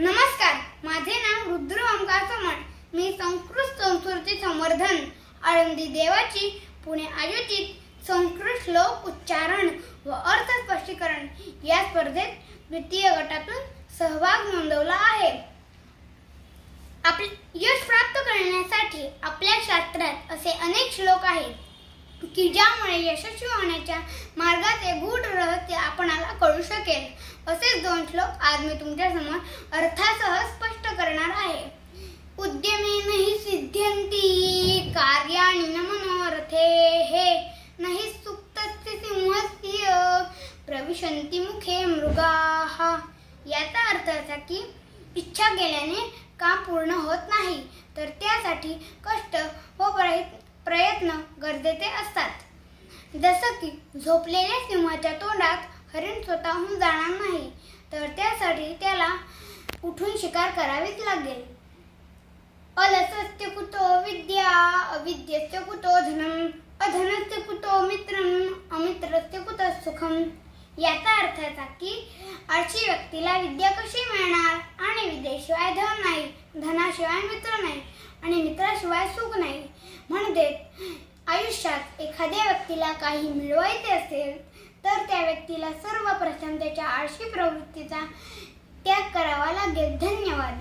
नमस्कार माझे नाव रुद्र ओंकार चव्हाण मी संस्कृत संस्कृती संवर्धन आळंदी देवाची पुणे आयोजित संस्कृत श्लोक उच्चारण व अर्थ स्पष्टीकरण या स्पर्धेत द्वितीय गटातून सहभाग नोंदवला आहे. आपले यश प्राप्त करण्यासाठी आपल्या शास्त्रात असे अनेक श्लोक आहेत की ज्यामुळे यशस्वी होण्याच्या मार्गाचे गूढ रहस्य आपणाला कळू शकेल. असेच दोन श्लोक आज मी तुमच्यासमोर अर्थासह स्पष्ट करणार आहे. उद्यमेन हि सिद्ध्यंती कार्याणि न मनोरथे. हे नाही सुप्तस्य सिंहस्य प्रविशंती मुखे मृगाः. याचा अर्थ असा की इच्छा केल्याने काम पूर्ण होत नाही तर त्यासाठी कष्ट व प्रयत्न गरजेचे असतात. जसं की झोपलेल्या सिंहाच्या तोंडात हरिण स्वतःहून जाणार नाही तर त्यासाठी त्याला उठून शिकार करावीच लागेल. अलसस्य कुतो विद्या अविद्यस्य कुतो धनम अधनस्य कुतो मित्रम अमित्रस्य कुतो सुखम याचा अर्थ असा की आळशी व्यक्तीला विद्या कशी मिळणार? आणि विद्येशिवाय धन नाही धनाशिवाय मित्र नाही आणि मित्राशिवाय सुख नाही. म्हणजे आयुष्यात एखाद्या व्यक्तीला काही मिळवायचे असेल तर त्या व्यक्तीला सर्वप्रथम त्याच्या आळशी प्रवृत्तीचा त्याग करावा लागेल. धन्यवाद.